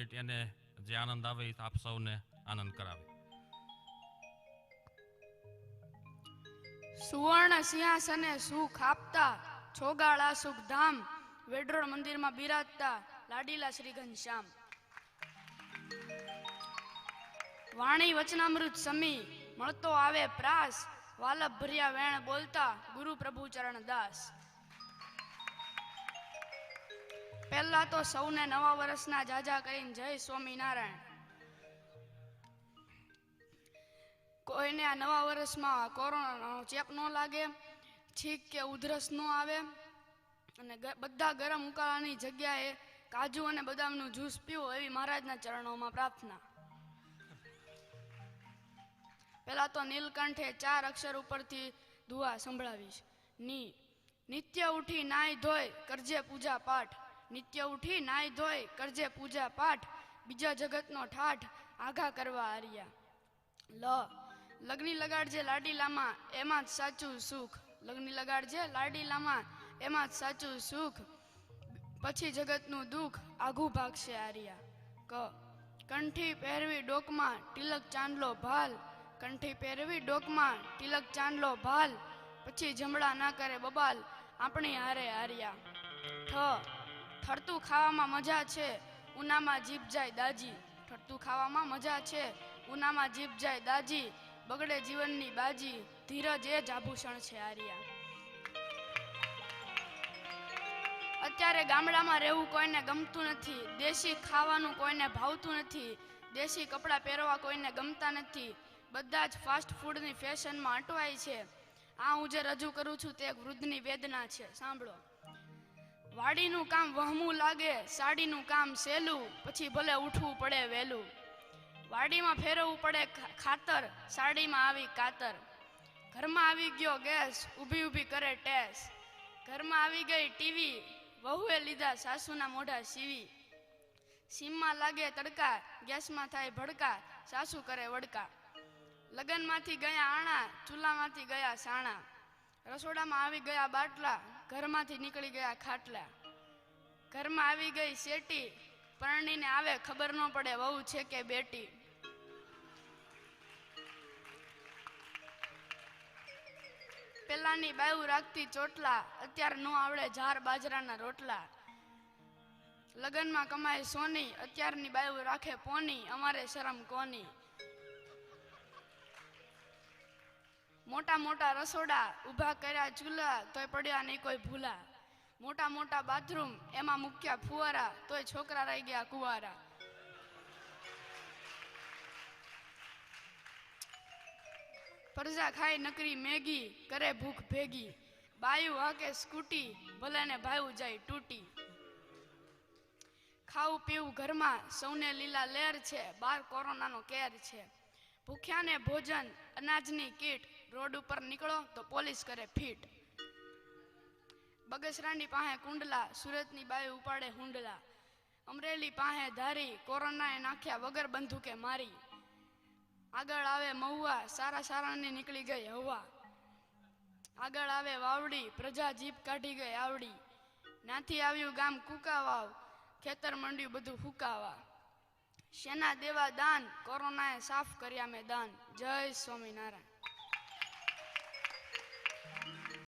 Minute એને જે આનંદ આવે એ આપ સૌને આનંદ કરાવે. સુવર્ણ સિંહાસને સુખ આપતા, છોગાળા સુખધામ વેડરોળ મંદિરમાં બિરાજતા, લાડીલા શ્રી ઘનશ્યામ. વાણી વચનામૃત સમી, મળતો આવે પ્રાસ વાલભ ભર્યા વેણ બોલતા ગુરુ પ્રભુ ચરણ દાસ પહેલા તો સૌને નવા વર્ષના જાજા કરીને જય સ્વામિનારાયણ. કોઈને આ નવા વર્ષમાં કોરોનાનો ચેપ ન લાગે, છીક કે ઉધરસ ન આવે, અને બધા ગરમ ઉકાળાની જગ્યાએ કાજુ અને બદામનું જ્યુસ પીવો એવી મહારાજના ચરણોમાં પ્રાર્થના. પહેલા તો નીલકંઠે ચાર અક્ષર ઉપરથી દુઆ સંભળાવીશ. ની, નિત્ય ઉઠી નાય ધોય કરજે પૂજા પાઠ. નિત્ય ઉઠી નાય ધોય કરજે પૂજા પાઠ, બીજા જગતનો ઠાઠ, આઘા કરવા આર્યા લ, લગ્ની લગાડજે લાડીલામાં એમાં જ સાચું સુખ. લગ્ની લગાડજે લાડીલામાં એમાં જ સાચું સુખ. પછી જગતનું દુઃખ આઘું ભાગશે આર્યા ક, કંઠી પહેરવી ડોકમાં તિલક ચાંદલો ભાલ. કંઠી પહેરવી ડોકમાં તિલક ચાંદલો ભાલ. પછી જમડા ના કરે બબાલ. આપણી હારે હાર્યા. ઠ ઠરતું ખાવામાં મજા છે, ઉનામાં જીભ જાય દાજી. ઠરતું ખાવામાં મજા છે, ઉનામાં જીભ જાય દાજી. બગડે જીવનની બાજી, ધીરજ એ જ આભૂષણ છે આર્યા. અત્યારે ગામડામાં રહેવું કોઈને ગમતું નથી, દેશી ખાવાનું કોઈને ભાવતું નથી, દેશી કપડાં પહેરવા કોઈને ગમતા નથી. બધા જ ફાસ્ટ ફૂડની ફેશનમાં અટવાય છે. આ હું જે રજૂ કરું છું તે એક વૃદ્ધની વેદના છે, સાંભળો. વાડીનું કામ વહમું લાગે, સાડીનું કામ સહેલું પછી ભલે ઉઠવું પડે વહેલું. વાડીમાં ફેરવવું પડે ખાતર, સાડીમાં આવી કાતર. ઘરમાં આવી ગયો ગેસ, ઊભી ઊભી કરે ટેસ. ઘરમાં આવી ગઈ ટીવી, વહુએ લીધા સાસુના મોઢા સીવી. સીમમાં લાગે તડકા, ગેસમાં થાય ભડકા, સાસુ કરે વડકા. લગનમાંથી ગયા આણા, ચૂલામાંથી ગયા સાણા. રસોડામાં આવી ગયા બાટલા ઘરમાંથી નીકળી ગયા ખાટલા. ઘરમાં આવી ગઈ શેટી, પરણીને આવે, ખબર ન પડે, વહુ છે કે બેટી. પેલાની બાયુ રાખતી ચોટલા, અત્યારે નો આવડે ઝાર બાજરાના રોટલા. લગનમાં કમાય સોની, અત્યારની બાયુ રાખે પોની, અમારે શરમ કોની? મોટા મોટા રસોડા ઊભા કર્યા, ચૂલા તોય પડ્યા નહીં કોઈ ભૂલા. મોટા મોટા બાથરૂમ, એમાં મૂક્યા ફુવારા, તોય છોકરા રહી ગયા કુવારા. પરજા ખાય નકરી મેગી, કરે ભૂખ ભેગી. બાયું હાકે સ્કૂટી ભલે ને ભાયું જાય તૂટી ખાવું પીવું ઘરમાં સૌને લીલા લેર છે, બાર કોરોનાનો કેર છે. ભૂખ્યાને ભોજન, અનાજની કીટ રોડ ઉપર નીકળો તો પોલીસ કરે ફીટ બગસરાની પાસે કુંડલા સુરતની બાઈ ઉપાડે હુંડલા અમરેલી પાસે ધારી કોરોનાએ નાખ્યા વગર બંદૂકે મારી આગળ આવે મહુવા સારા સારાની નીકળી ગઈ હવા આગળ આવે વાવડી પ્રજા જીપ કાઢી ગઈ આવડી નાથી આવ્યું ગામ કુકાવાવ ખેતર મંડ્યું બધું ફૂકાવા શેના દેવા દાન કોરોનાએ સાફ કર્યા મેં દાન જય સ્વામિનારાયણ